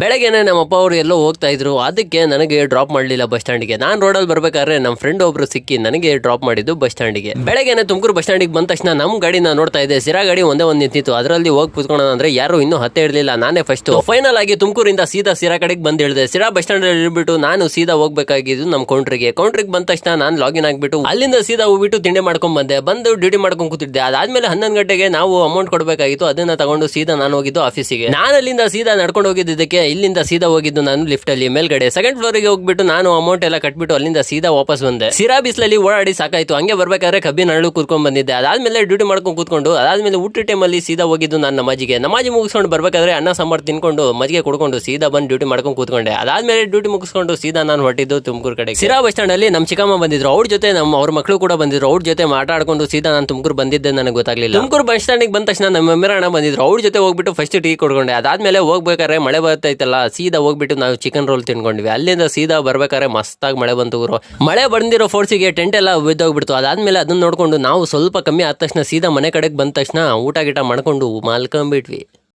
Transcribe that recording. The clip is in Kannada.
ಬೆಳಗ್ಗೆನೆ ನಮ್ಮ ಅಪ್ಪ ಅವರು ಎಲ್ಲೋ ಹೋಗ್ತಾ ಇದ್ರು. ಅದಕ್ಕೆ ನನಗೆ ಡ್ರಾಪ್ ಮಾಡಲಿಲ್ಲ ಬಸ್ ಸ್ಟ್ಯಾಂಡ್ಗೆ ನಾನು ರೋಡಲ್ಲಿ ಬರ್ಬೇಕಾದ್ರೆ ನಮ್ಮ ಫ್ರೆಂಡ್ ಒಬ್ರು ಸಿಕ್ಕಿ ನನಗೆ ಡ್ರಾಪ್ ಮಾಡಿದ್ದು ಬಸ್ ಸ್ಟ್ಯಾಂಡಿಗೆ ಬೆಳಗ್ಗೆನೆ ತುಮಕೂರು ಬಸ್ ಸ್ಟ್ಯಾಂಡಿಗೆ ಬಂದ ತಕ್ಷಣ ನಮ್ಮ ಗಾಡಿನ ನೋಡ್ತಾ ಇದ್ದೆ. ಸಿರಾ ಗಾಡಿ ಒಂದೇ ಒಂದು ನಿಂತಿತ್ತು. ಅದರಲ್ಲಿ ಹೋಗಿ ಕುತ್ಕೊಳ್ಳೋಣ ಅಂದ್ರೆ ಯಾರು ಇನ್ನೂ ಹತ್ತೆ ಇರಲಿಲ್ಲ. ನಾನೇ ಫಸ್ಟ್ ಫೈನಲ್ ಆಗಿ ತುಮಕೂರಿಂದ ಸೀದಾ ಸಿರಾ ಕಡೆಗೆ ಬಂದು ಹೇಳಿದೆ. ಸಿರಾ ಬಸ್ ಸ್ಟ್ಯಾಂಡ್ ಇಳ್ಬಿಟ್ಟು ನಾನು ಸೀದಾ ಹೋಗ್ಬೇಕಾಗಿದ್ದು ನಮ್ಮ ಕೌಂಟ್ರಿಗೆ ಕೌಂಟ್ರಿಗೆ ಬಂದ ತಕ್ಷಣ ನಾನು ಲಾಗಿನ್ ಆಗಿಬಿಟ್ಟು ಅಲ್ಲಿಂದ ಸೀದಾ ಹೋಗ್ಬಿಟ್ಟು ತಿಂಡಿ ಮಾಡ್ಕೊಂಡ್ ಬಂದೆ. ಬಂದು ಡ್ಯೂಟಿ ಮಾಡ್ಕೊಂಡು ಕೂತಿದ್ದೆ. ಅದಾದ್ಮೇಲೆ ಹನ್ನೊಂದು ಗಂಟೆಗೆ ನಾವು ಅಮೌಂಟ್ ಕೊಡಬೇಕಾಗಿತ್ತು. ಅದನ್ನ ತಗೊಂಡು ಸೀದಾ ನಾನು ಹೋಗಿದ್ದು ಆಫೀಸಿಗೆ ನಾನು ಅಲ್ಲಿಂದ ಸೀದಾ ನಡ್ಕೊಂಡು ಹೋಗಿದ್ದಕ್ಕೆ ಇಲ್ಲಿಂದ ಸೀದಾ ಹೋಗಿದ್ದು ನಾನು ಲಿಫ್ಟ್ ಅಲ್ಲಿ. ಮೇಲ್ಗಡೆ ಸೆಕೆಂಡ್ ಫ್ಲೋರಿಗೆ ಹೋಗ್ಬಿಟ್ಟು ನಾನು ಅಮೌಂಟ್ ಎಲ್ಲ ಕಟ್ಬಿಟ್ಟು ಅಲ್ಲಿಂದ ಸೀದಾ ವಾಪಸ್ ಬಂದೆ. ಸಿರಾ ಬಿಸ್ಲಲ್ಲಿ ಓಡಾಡಿ ಸಾಕಾಯ್ತು. ಹಂಗೆ ಬರ್ಬೇಕಾದ್ರೆ ಕಬ್ಬಿನ ಹಳ್ಳು ಕೂತ್ಕೊಂಡ್ ಬಂದಿದ್ದೆ. ಅದಾದ್ಮೇಲೆ ಡ್ಯೂಟಿ ಮಾಡ್ಕೊಂಡು ಕೂತ್ಕೊಂಡು, ಅದಾದ್ಮೇಲೆ ಊಟ ಟೈಮಲ್ಲಿ ಸೀದಾ ಹೋಗಿದ್ದು ನಾನು ನಮಾಜಿಗೆ ನಮಾಜಿ ಮುಗಿಸ್ಕೊಂಡು ಬರ್ಬೇಕಾದ್ರೆ ಅನ್ನ, ಸಾಂಬಾರ್ ತಿನ್ಕೊಂಡು ಮಜ್ಜಿಗೆ ಕುಡ್ಕೊಂಡು ಸೀದಾ ಬಂದು ಡ್ಯೂಟಿ ಮಾಡ್ಕೊಂಡು ಕೂತ್ಕೊಂಡೆ. ಅದಾದ್ಮೇಲೆ ಡ್ಯೂಟಿ ಮುಗಿಸ್ಕೊಂಡು ಸೀದಾ ನಾನು ಹೊರಟಿದ್ದು ತುಮಕೂರು ಕಡೆ ಸಿರಾ ಬಸ್ ಸ್ಟ್ಯಾಂಡ್ ಅಲ್ಲಿ ನಮ್ಮ ಚಿಕ್ಕಮ್ಮ ಬಂದಿದ್ರು. ಅವ್ರ ಜೊತೆ ನಮ್ಮ, ಅವ್ರ ಮಕ್ಕಳು ಕೂಡ ಬಂದಿದ್ರು. ಅವ್ರ ಜೊತೆ ಮಾತಾಡ್ಕೊಂಡು ಸೀದಾ ನಾನು ತುಮಕೂರು ಬಂದಿದ್ದೆ ನನಗೆ ಗೊತ್ತಾಗ್ಲಿಲ್ಲ. ತುಮಕೂರು ಬಸ್ ಸ್ಟ್ಯಾಂಡಿಗೆ ಬಂದ ತಕ್ಷಣ ನಮ್ಮ ಮೆಮ್ಮರಣ್ಣ ಬಂದಿದ್ರು. ಅವ್ರ ಜೊತೆ ಹೋಗ್ಬಿಟ್ಟು ಫಸ್ಟ್ ಟೀ ಕೊಡ್ಕೊಂಡೆ ಅದಾದ್ಮೇಲೆ ಹೋಗ್ಬೇಕಾದ್ರೆ ಮಳೆ ಬರ್ತೈತಲ್ಲ ಸೀದಾ ಹೋಗ್ಬಿಟ್ಟು ನಾವು ಚಿಕನ್ ರೋಲ್ ತಿನ್ಕೊಂಡ್ವಿ. ಅಲ್ಲಿಂದ ಸೀದಾ ಬರ್ಬೇಕಾದ್ರೆ ಮಸ್ತಾಗಿ ಮಳೆ ಬಂತು ಗುರು. ಮಳೆ ಬಂದಿರೋ ಫೋರ್ಸಿಗೆ ಟೆಂಟ್ ಎಲ್ಲ ಬಿದ್ದೋಗ್ಬಿಡ್ತು. ಅದಾದ್ಮೇಲೆ ಅದನ್ನ ನೋಡ್ಕೊಂಡು ನಾವು ಸ್ವಲ್ಪ ಕಮ್ಮಿ ಆದ ತಕ್ಷಣ ಸೀದಾ ಮನೆ ಕಡೆಗೆ ಬಂದ ತಕ್ಷಣ ಊಟ ಗೀಟ ಮಾಡ್ಕೊಂಡು ಮಲ್ಕೊಂಡ್ಬಿಟ್ವಿ.